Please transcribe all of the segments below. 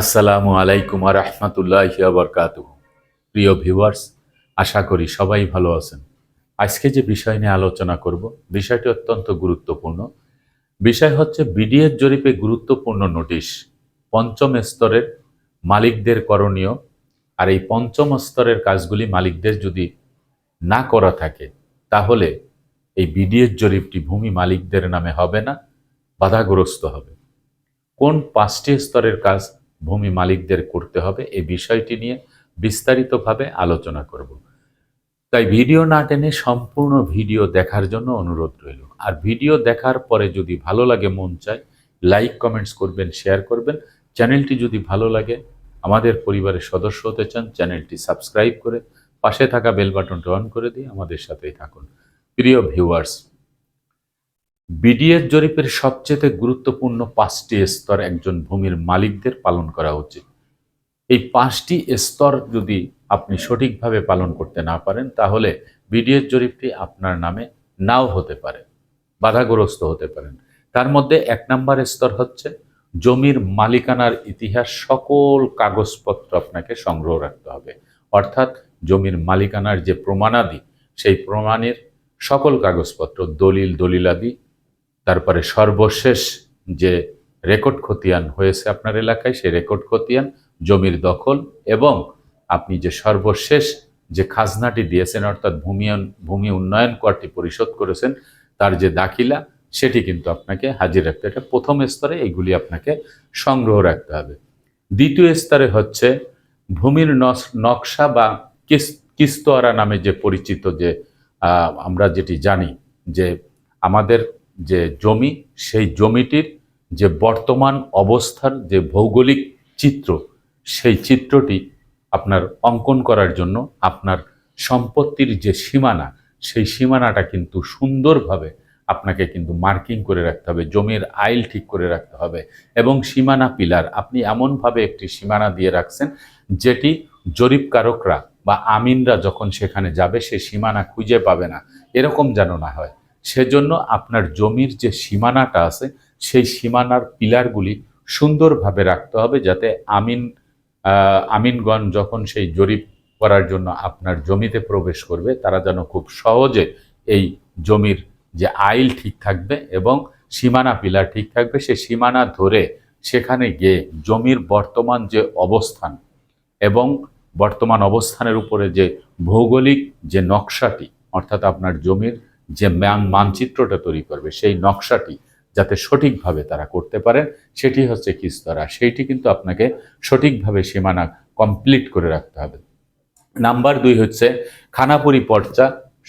আসসালামু আলাইকুম রহমতুল্লাহ বরকাত প্রিয় ভিউয়ার্স, আশা করি সবাই ভালো আছেন। আজকে যে বিষয় নিয়ে আলোচনা করব, বিষয়টি অত্যন্ত গুরুত্বপূর্ণ। বিষয় হচ্ছে বিডিএর জরিপে গুরুত্বপূর্ণ নোটিশ, পঞ্চম স্তরের মালিকদের করণীয় আর এই পঞ্চম স্তরের কাজগুলি মালিকদের যদি না করা থাকে, তাহলে এই বিডিএর জরিপটি ভূমি মালিকদের নামে হবে না, বাধাগ্রস্ত হবে। কোন পাঁচটি স্তরের কাজ ভূমি মালিকদের করতে হবে, এই বিষয়টি নিয়ে বিস্তারিতভাবে আলোচনা করব। তাই ভিডিও না টেনে সম্পূর্ণ ভিডিও দেখার জন্য অনুরোধ রইল। আর ভিডিও দেখার পরে যদি ভালো লাগে, মন চায়, লাইক, কমেন্টস করবেন, শেয়ার করবেন। চ্যানেলটি যদি ভালো লাগে, আমাদের পরিবারের সদস্য হতে চান, চ্যানেলটি সাবস্ক্রাইব করে পাশে থাকা বেল বাটনটা অন করে দিয়ে আমাদের সাথেই থাকুন। প্রিয় ভিউয়ার্স বিডিএর জরিপের সবচেয়ে গুরুত্বপূর্ণ পাঁচটি স্তর একজন ভূমির মালিকদের পালন করা উচিত। এই পাঁচটি স্তর যদি আপনি সঠিকভাবে পালন করতে না পারেন, তাহলে বিডিএর জরিপটি আপনার নামে নাও হতে পারে, বাধাগ্রস্ত হতে পারেন। তার মধ্যে এক নম্বর স্তর হচ্ছে, জমির মালিকানার ইতিহাস সকল কাগজপত্র আপনাকে সংগ্রহ রাখতে হবে। অর্থাৎ জমির মালিকানার যে প্রমাণাদি, সেই প্রমাণের সকল কাগজপত্র, দলিল, দলিলাদি তারপরে সর্বশেষ যে রেকর্ড খতিয়ান হয়েছে আপনার এলাকায়, সেই রেকর্ড খতিয়ান, জমির দখল এবং আপনি যে সর্বশেষ যে খাজনাটি দিয়েছেন, অর্থাৎ ভূমি ভূমি উন্নয়ন করটি পরিশোধ করেছেন, তার যে দাখিলা, সেটি কিন্তু আপনাকে হাজির রাখতে এটা প্রথম স্তরে এইগুলি আপনাকে সংগ্রহ রাখতে হবে। দ্বিতীয় স্তরে হচ্ছে ভূমির নকশা বা কিস কিস্তোয়ারা নামে যে পরিচিত যে আমরা যেটি জানি যে আমাদের যে জমি, সেই জমিটির যে বর্তমান অবস্থার যে ভৌগোলিক চিত্র, সেই চিত্রটি আপনার অঙ্কন করার জন্য আপনার সম্পত্তির যে সীমানা, সেই সীমানাটা কিন্তু সুন্দরভাবে আপনাকে কিন্তু মার্কিং করে রাখতে হবে, জমির আইল ঠিক করে রাখতে হবে এবং সীমানা পিলার। আপনি এমনভাবে একটি সীমানা দিয়ে রাখছেন যেটি জরিপকারকরা বা আমিনরা যখন সেখানে যাবে, সে সীমানা খুঁজে পাবে না। এরকম যেন না হয়। সেজন্য আপনার জমির যে সীমানাটা আছে, সেই সীমানার পিলারগুলি সুন্দরভাবে রাখতে হবে যাতে আমিন আমিনগণ যখন সেই জরিপ করার জন্য আপনার জমিতে প্রবেশ করবে, তারা যেন খুব সহজে এই জমির যে আইল ঠিক থাকবে এবং সীমানা পিলার ঠিক থাকবে, সে সীমানা ধরে সেখানে গিয়ে জমির বর্তমান যে অবস্থান এবং বর্তমান অবস্থানের উপরে যে ভৌগোলিক যে নকশাটি, অর্থাৎ আপনার জমির যে মান মানচিত্রটা তৈরি করবে, সেই নকশাটি যাতে সঠিকভাবে তারা করতে পারেন, সেটি হচ্ছে কিস্তরা। সেইটি কিন্তু আপনাকে সঠিকভাবে সীমানা কমপ্লিট করে রাখতে হবে। নাম্বার দুই হচ্ছে খানাপুরি পর্চা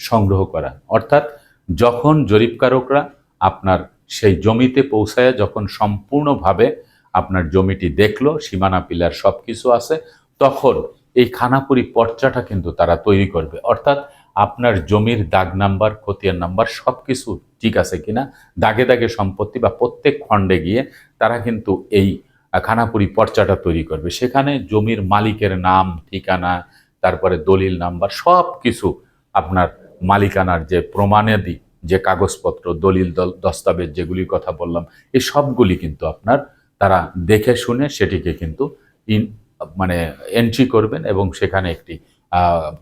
সংগ্রহ করা। অর্থাৎ যখন জরিপকারকরা আপনার সেই জমিতে পৌঁছায়, যখন সম্পূর্ণভাবে আপনার জমিটি দেখল, সীমানা পিলার সব কিছু আছে, তখন এই খানাপুরি পর্চাটা কিন্তু তারা তৈরি করবে। অর্থাৎ আপনার জমির দাগ নাম্বার, খতিয়ান নাম্বার সব কিছু ঠিক আছে কিনা, দাগে দাগে সম্পত্তি বা প্রত্যেক খণ্ডে গিয়ে তারা কিন্তু এই খানাপুরি পর্চাটা তৈরি করবে। সেখানে জমির মালিকের নাম, ঠিকানা, তারপরে দলিল নাম্বার সব কিছু আপনার মালিকানার যে প্রমাণাদি, যে কাগজপত্র, দলিল, দল- দস্তাবেজ যেগুলির কথা বললাম, এই সবগুলি কিন্তু আপনার তারা দেখে শুনে সেটিকে কিন্তু ইন মানে এন্ট্রি করবেন এবং সেখানে একটি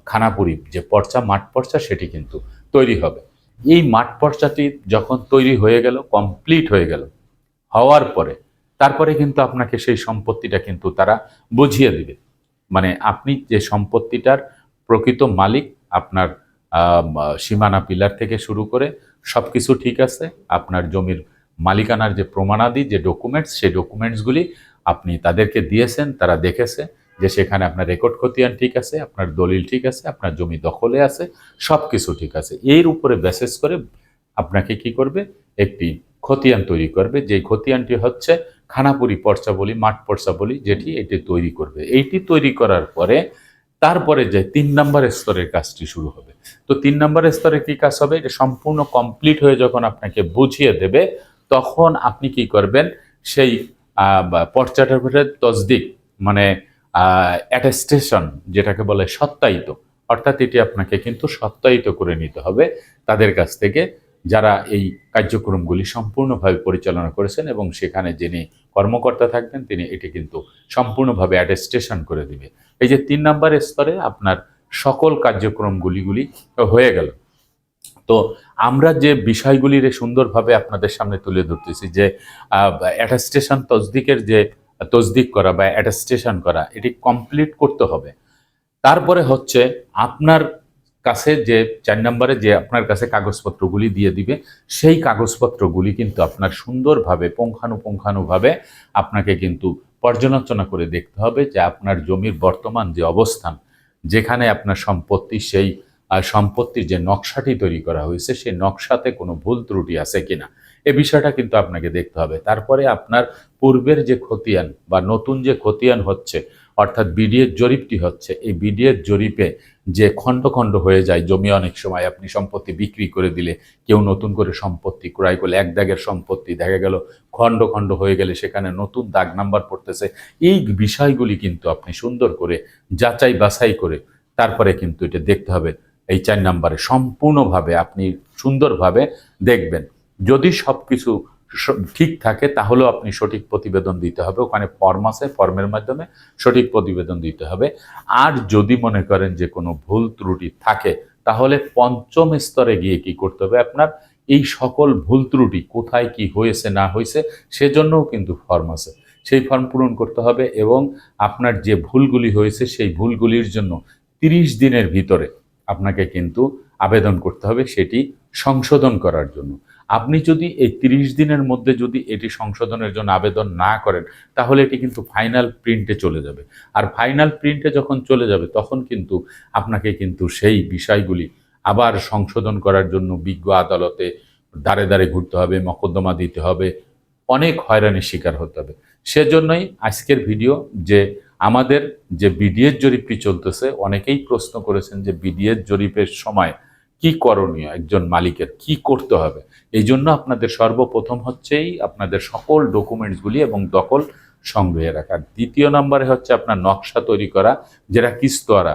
খানাপুরি, যে পর্চা, মাঠ পর্চা, সেটি কিন্তু তৈরি হবে। এই মাঠ পর্চাটি যখন তৈরি হয়ে গেল কমপ্লিট হয়ে গেল, হওয়ার পরে, তারপরে কিন্তু আপনাকে সেই সম্পত্তিটা কিন্তু তারা বুঝিয়ে দিবে। মানে আপনি যে সম্পত্তিটার প্রকৃত মালিক, আপনার সীমানা পিলার থেকে শুরু করে সব কিছু ঠিক আছে, আপনার জমির মালিকানার যে প্রমাণাদি, যে ডকুমেন্টস সেই ডকুমেন্টসগুলি আপনি তাদেরকে দিয়েছেন, তারা দেখেছে যে সেখানে আপনার রেকর্ড খতিয়ান ঠিক আছে, আপনার দলিল ঠিক আছে, আপনার জমি দখলে আছে সব কিছু ঠিক আছে। এর উপরে বেসেস করে আপনাকে কি করবে? একটি খতিয়ান তৈরি করবে যে খতিয়ানটি হচ্ছে খানাপুরি পর্চা বলি, মাঠ পর্চা বলি, যেটি এটি তৈরি করবে। এইটি তৈরি করার পরে তারপরে যে তিন নম্বর স্তরের কাজটি শুরু হবে। তো তিন নম্বর স্তরে কি কাজ হবে? এটা সম্পূর্ণ কমপ্লিট হয়ে যখন আপনাকে বুঝিয়ে দেবে, তখন আপনি কি করবেন? সেই পর্চাটার ভিতরে তসদিক মানে অ্যাটেস্টেশন যেটাকে বলে সত্যায়িত, অর্থাৎ এটি আপনাকে কিন্তু সত্যায়িত করে নিতে হবে তাদের কাছ থেকে যারা এই কার্যক্রমগুলি সম্পূর্ণভাবে পরিচালনা করেছেন এবং সেখানে যিনি কর্মকর্তা থাকবেন, তিনি এটি কিন্তু সম্পূর্ণভাবে অ্যাটেস্টেশন করে দিবে। এই যে তিন নম্বর স্তরে আপনার সকল কার্যক্রমগুলিগুলি হয়ে গেল। তো আমরা যে বিষয়গুলির সুন্দরভাবে আপনাদের সামনে তুলে ধরতেছি যে অ্যাটাস্টেশন তসদিকের যে তসদিক করা বা অ্যাটাস্টেশন করা, এটি কমপ্লিট করতে হবে। তারপরে হচ্ছে আপনার কাছে যে চার নম্বরে যে আপনার কাছে কাগজপত্রগুলি দিয়ে দিবে, সেই কাগজপত্রগুলি কিন্তু আপনার সুন্দরভাবে, পুঙ্খানুপুঙ্খানুভাবে আপনাকে কিন্তু পর্যালোচনা করে দেখতে হবে যে আপনার জমির বর্তমান যে অবস্থান, যেখানে আপনার সম্পত্তি, সেই সম্পত্তির যে নকশাটি তৈরি করা হয়েছে, সেই নকশাতে কোনো ভুল ত্রুটি আছে কিনা। এ বিষয়টা কিন্তু আপনাকে দেখতে হবে। তারপরে আপনার পূর্বের যে খতিয়ান বা নতুন যে খতিয়ান হচ্ছে, অর্থাৎ বিডিএর জরিপটি হচ্ছে, এই বিডিএর জরিপে যে খণ্ড খণ্ড হয়ে যায়, জমি অনেক সময় আপনি সম্পত্তি বিক্রি করে দিলে, কেউ নতুন করে সম্পত্তি ক্রয় করলে, এক দাগের সম্পত্তি দেখা গেল খণ্ড খণ্ড হয়ে গেলে সেখানে নতুন দাগ নাম্বার পড়তেছে, এই বিষয়গুলি কিন্তু আপনি সুন্দর করে যাচাই বাছাই করে তারপরে কিন্তু এটা দেখতে হবে। এই চার নাম্বারে সম্পূর্ণভাবে আপনি সুন্দরভাবে দেখবেন। যদি সব কিছু ঠিক থাকে, তাহলেও আপনি সঠিক প্রতিবেদন দিতে হবে। ওখানে ফর্ম আছে ফর্মের মাধ্যমে সঠিক প্রতিবেদন দিতে হবে। আর যদি মনে করেন যে কোনো ভুল ত্রুটি থাকে, তাহলে পঞ্চম স্তরে গিয়ে কি করতে হবে? আপনার এই সকল ভুল ত্রুটি কোথায়, কি হয়েছে, না হয়েছে, সেজন্যও কিন্তু ফর্ম আছে। সেই ফর্ম পূরণ করতে হবে এবং আপনার যে ভুলগুলি হয়েছে, সেই ভুলগুলির জন্য তিরিশ দিনের ভিতরে আপনাকে কিন্তু আবেদন করতে হবে সেটি সংশোধন করার জন্য। আপনি যদি এই তিরিশ দিনের মধ্যে যদি এটি সংশোধনের জন্য আবেদন না করেন, তাহলে এটি কিন্তু ফাইনাল প্রিন্টে চলে যাবে। আর ফাইনাল প্রিন্টে যখন চলে যাবে, তখন কিন্তু আপনাকে কিন্তু সেই বিষয়গুলি আবার সংশোধন করার জন্য বিজ্ঞ আদালতে দাঁড়ে দাঁড়ে ঘুরতে হবে, মকদ্দমা দিতে হবে, অনেক হয়রানির শিকার হতে হবে। সেজন্যই আজকের ভিডিও যে আমাদের যে বিডিএর জরিপটি চলতেছে, অনেকেই প্রশ্ন করেছেন যে বিডিএর জরিপের সময় কি করণীয় একজন মালিকের? কি করতে হবে? এই জন্য আপনাদের সর্বপ্রথম হচ্ছেই আপনাদের সকল ডকুমেন্টসগুলি এবং দখল সংগ্রহে রাখা। দ্বিতীয় নম্বরে হচ্ছে আপনার নকশা তৈরি করা, যেটা কিস্তোয়ারা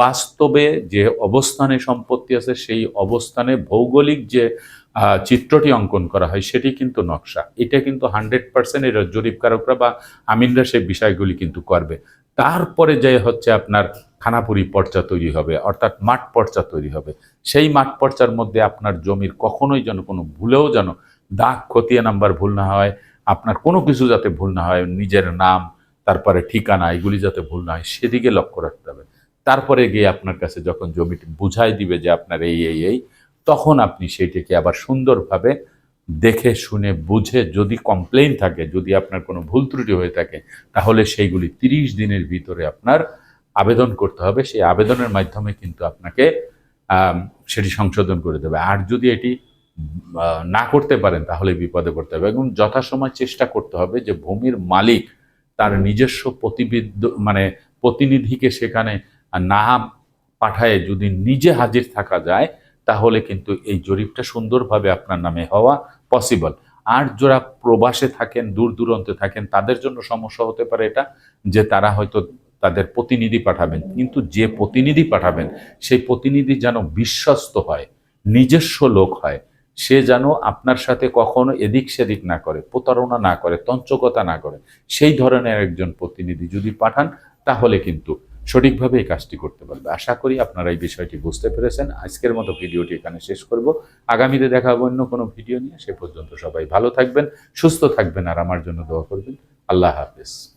বাস্তবে যে অবস্থানে সম্পত্তি আছে, সেই অবস্থানে ভৌগোলিক যে চিত্রটি অঙ্কন করা হয়, সেটি কিন্তু নকশা। এটা কিন্তু হান্ড্রেড পার্সেন্ট এর জরিপকারকরা বা আমিনরা সেই বিষয়গুলি কিন্তু করবে। তারপরে যে হচ্ছে আপনার খানাপুরি পর্চা তৈরি হবে, অর্থাৎ মাঠ পর্চা তৈরি হবে। সেই মাঠ পর্চার মধ্যে আপনার জমির কখনোই যেন কোনো ভুলেও যেন দাগ খতিয়া নাম্বার ভুল না হয়, আপনার কোনো কিছু যাতে ভুল না হয়, নিজের নাম, তারপরে ঠিকানা, এগুলি যাতে ভুল না হয়, সেদিকে লক্ষ্য রাখতে হবে। তারপরে গিয়ে আপনার কাছে যখন জমিটি বুঝাই দিবে যে আপনার এই এই এই, তখন আপনি সেইটিকে আবার সুন্দরভাবে দেখে, শুনে, বুঝে যদি কমপ্লেইন থাকে, যদি আপনার কোনো ভুল ত্রুটি হয়ে থাকে, তাহলে সেইগুলি তিরিশ দিনের ভিতরে আপনার আবেদন করতে হবে। সেই আবেদনের মাধ্যমে কিন্তু আপনাকে সেটি সংশোধন করে দেবে। আর যদি এটি না করতে পারেন, তাহলে বিপদে পড়তে হবে। এবং যথাসময় চেষ্টা করতে হবে যে ভূমির মালিক তার নিজস্ব প্রতিবিদ মানে প্রতিনিধিকে সেখানে না পাঠায়, যদি নিজে হাজির থাকা যায় তাহলে কিন্তু এই জরিপটা সুন্দরভাবে আপনার নামে হওয়া পসিবল আর যারা প্রবাসে থাকেন, দূর দূরান্তে থাকেন, তাদের জন্য সমস্যা হতে পারে এটা যে তারা হয়তো তাদের প্রতিনিধি পাঠাবেন। কিন্তু যে প্রতিনিধি পাঠাবেন, সেই প্রতিনিধি যেন বিশ্বস্ত হয়, নিজস্ব লোক হয়, সে যেন আপনার সাথে কখনো এদিক সেদিক না করে, প্রতারণা না করে তঞ্চকতা না করে, সেই ধরনের একজন প্রতিনিধি যদি পাঠান, তাহলে কিন্তু সঠিকভাবে এই কাজটি করতে পারবে। আশা করি আপনারা এই বিষয়টি বুঝতে পেরেছেন। আজকের মতো ভিডিওটি এখানে শেষ করব। আগামীতে দেখা অন্য কোনো ভিডিও নিয়ে। সে পর্যন্ত সবাই ভালো থাকবেন, সুস্থ থাকবেন, আর আমার জন্য দোয়া করবেন। আল্লাহ হাফেজ।